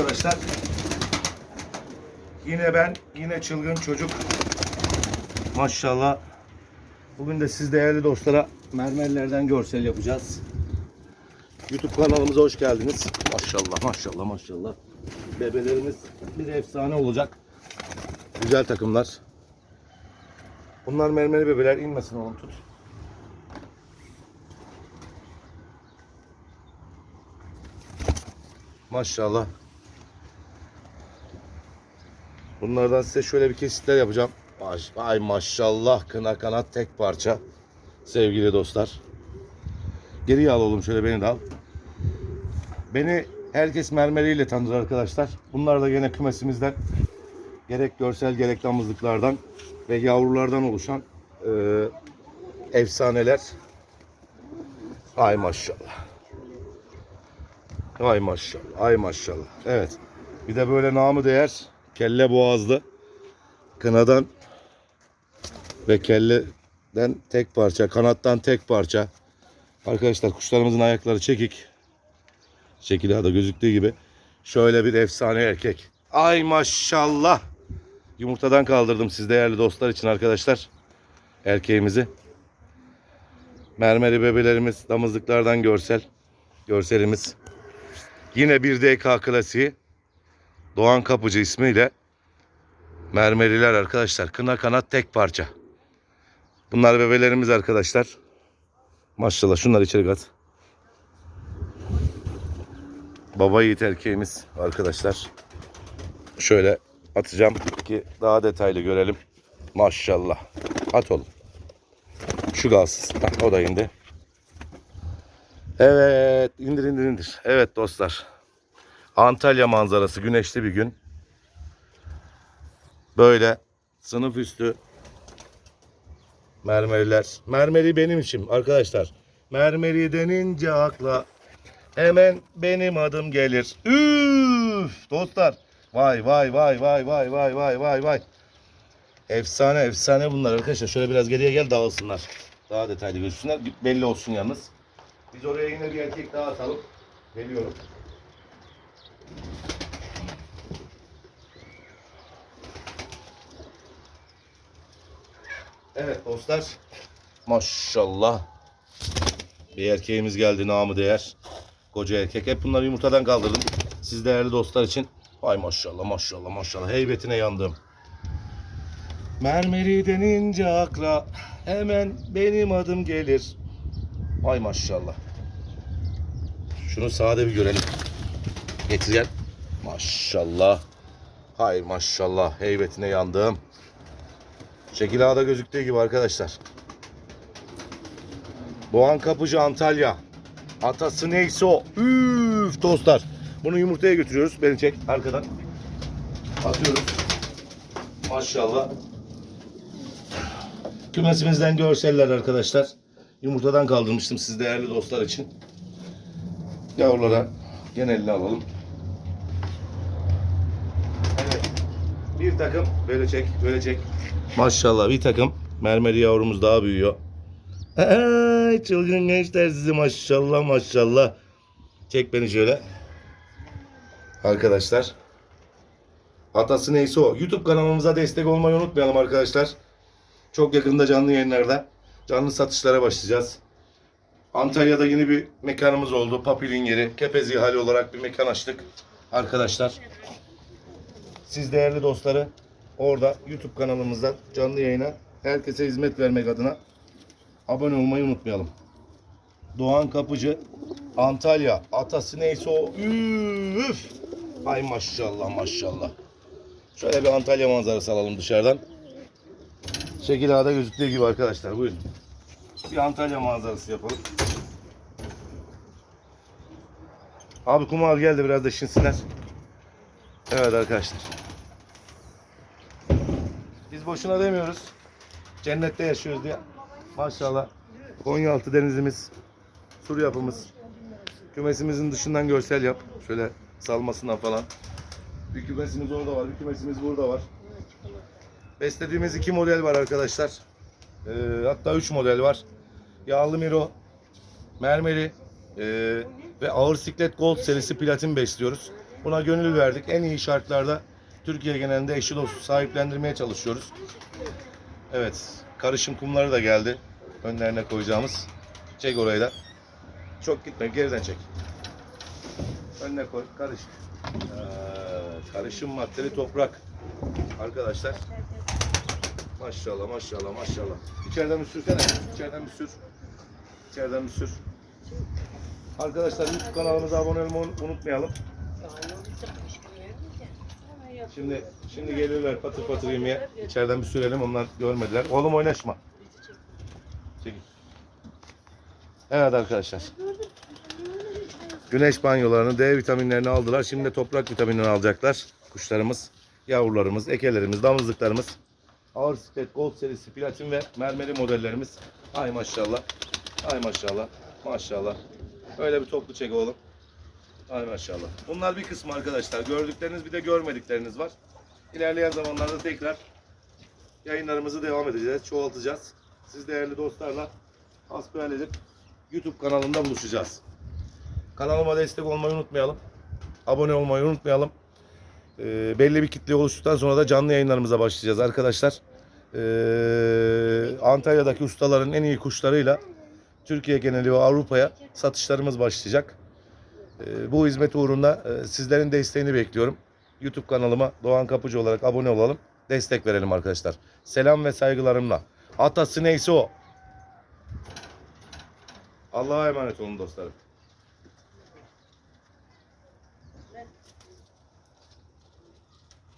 Arkadaşlar yine ben yine çılgın çocuk maşallah bugün de siz değerli dostlara mermerlerden görsel yapacağız. YouTube kanalımıza hoş geldiniz. Maşallah maşallah maşallah. Bebelerimiz bir efsane olacak. Güzel takımlar. Bunlar mermeri bebeler inmesin oğlum tut. Maşallah. Bunlardan size şöyle bir kesitler yapacağım. Ay, maşallah kına kanat tek parça. Sevgili dostlar. Geriye al oğlum şöyle beni de al. Beni herkes mermeriyle tanır arkadaşlar. Bunlar da gene kümesimizden gerek görsel gerek damızlıklardan ve yavrulardan oluşan e, efsaneler. Ay maşallah. Ay maşallah. Ay maşallah. Evet. Bir de böyle namı değer kelle boğazlı kınadan ve kelleden tek parça, kanattan tek parça. Arkadaşlar kuşlarımızın ayakları çekik. Şekilde da gözüktüğü gibi. Şöyle bir efsane erkek. Ay maşallah. Yumurtadan kaldırdım siz değerli dostlar için arkadaşlar. Erkeğimizi. Mermeri bebelerimiz, damızlıklardan görsel. Görselimiz. Yine bir DK klasiği. Doğan Kapıcı ismiyle mermeriler arkadaşlar. Kına kanat tek parça. Bunlar bebelerimiz arkadaşlar. Maşallah şunları içeri kat. Baba yiğit erkeğimiz arkadaşlar. Şöyle atacağım ki daha detaylı görelim. Maşallah. At oğlum. Şu kalsın. Heh, o da indi. Evet indir indir indir. Evet dostlar. Antalya manzarası güneşli bir gün. Böyle sınıf üstü mermeriler. Mermeri benim için arkadaşlar. Mermeri denince akla hemen benim adım gelir. Üf dostlar. Vay vay vay vay vay vay vay vay vay. Efsane efsane bunlar arkadaşlar. Şöyle biraz geriye gel dağılsınlar. Daha detaylı gözüksünler. Belli olsun yalnız. Biz oraya yine bir erkek daha atalım. Geliyorum. Evet dostlar. Maşallah. Bir erkeğimiz geldi namı değer. Koca erkek. Hep bunları yumurtadan kaldırdım. Siz değerli dostlar için. Ay maşallah maşallah maşallah. Heybetine yandım. Mermeri denince akla hemen benim adım gelir. Ay maşallah. Şunu sade bir görelim. Getireceğim. Maşallah. Hay maşallah. Heybetine yandım. Şekil ağda gözüktüğü gibi arkadaşlar. Doğan Kapıcı Antalya. Atası neyse o. Üf dostlar. Bunu yumurtaya götürüyoruz. Beni çek arkadan. Atıyoruz. Maşallah. Kümesimizden görseller arkadaşlar. Yumurtadan kaldırmıştım siz değerli dostlar için. Yavrulara genelini alalım. Bir takım böyle çek, böyle çek. Maşallah bir takım mermeri yavrumuz daha büyüyor. Ay, çılgın gençler sizi maşallah maşallah. Çek beni şöyle. Arkadaşlar. Atası neyse o. YouTube kanalımıza destek olmayı unutmayalım arkadaşlar. Çok yakında canlı yayınlarda canlı satışlara başlayacağız. Antalya'da yeni bir mekanımız oldu. Papil'in yeri. Kepez ihale olarak bir mekan açtık. Arkadaşlar. Siz değerli dostları orada YouTube kanalımızdan canlı yayına herkese hizmet vermek adına abone olmayı unutmayalım. Doğan Kapıcı Antalya atası neyse o üf! Ay maşallah maşallah. Şöyle bir Antalya manzarası alalım dışarıdan. Şekil ağda gözüktüğü gibi arkadaşlar buyurun. Bir Antalya manzarası yapalım. Abi kumar geldi biraz da şinsinler evet arkadaşlar. Biz boşuna demiyoruz. Cennette yaşıyoruz diye. Maşallah. Konyaaltı denizimiz sur yapımız. Kümesimizin dışından görsel yap. Şöyle salmasından falan. Bir kümesimiz orada var bir kümesimiz burada var. Beslediğimiz iki model var arkadaşlar. Ee, hatta üç model var. Yağlı miro mermeri ee, ve ağır siklet gold serisi platin besliyoruz Buna gönül verdik. En iyi şartlarda Türkiye genelinde eşi dostu sahiplendirmeye çalışıyoruz. Evet. Karışım kumları da geldi. Önlerine koyacağımız. Çek orayı da. Çok gitme. Geriden çek. Önüne koy. Karış. Ee, karışım maddeli toprak. Arkadaşlar. Maşallah maşallah maşallah. İçeriden bir sürsene. İçeriden bir sür. İçeriden bir sür. Arkadaşlar YouTube kanalımıza abone olmayı unutmayalım. Şimdi şimdi gelirler patır patır yemeye. İçeriden bir sürelim onlar görmediler. Oğlum oynaşma. Çekil. Evet arkadaşlar. Güneş banyolarını, D vitaminlerini aldılar. Şimdi de toprak vitaminini alacaklar. Kuşlarımız, yavrularımız, ekelerimiz, damızlıklarımız. Ağır siklet, gold serisi, platin ve mermeri modellerimiz. Ay maşallah. Ay maşallah. Maşallah. Öyle bir toplu çek oğlum. Ay maşallah. Bunlar bir kısmı arkadaşlar. Gördükleriniz bir de görmedikleriniz var. İlerleyen zamanlarda tekrar yayınlarımızı devam edeceğiz. Çoğaltacağız. Siz değerli dostlarla hasbihal edip YouTube kanalında buluşacağız. Kanalıma destek olmayı unutmayalım. Abone olmayı unutmayalım. Ee, belli bir kitle oluştuktan sonra da canlı yayınlarımıza başlayacağız arkadaşlar. Ee, Antalya'daki ustaların en iyi kuşlarıyla Türkiye geneli ve Avrupa'ya satışlarımız başlayacak. Ee, bu hizmet uğrunda e, sizlerin desteğini bekliyorum. YouTube kanalıma Doğan Kapıcı olarak abone olalım. Destek verelim arkadaşlar. Selam ve saygılarımla. Atası neyse o. Allah'a emanet olun dostlarım.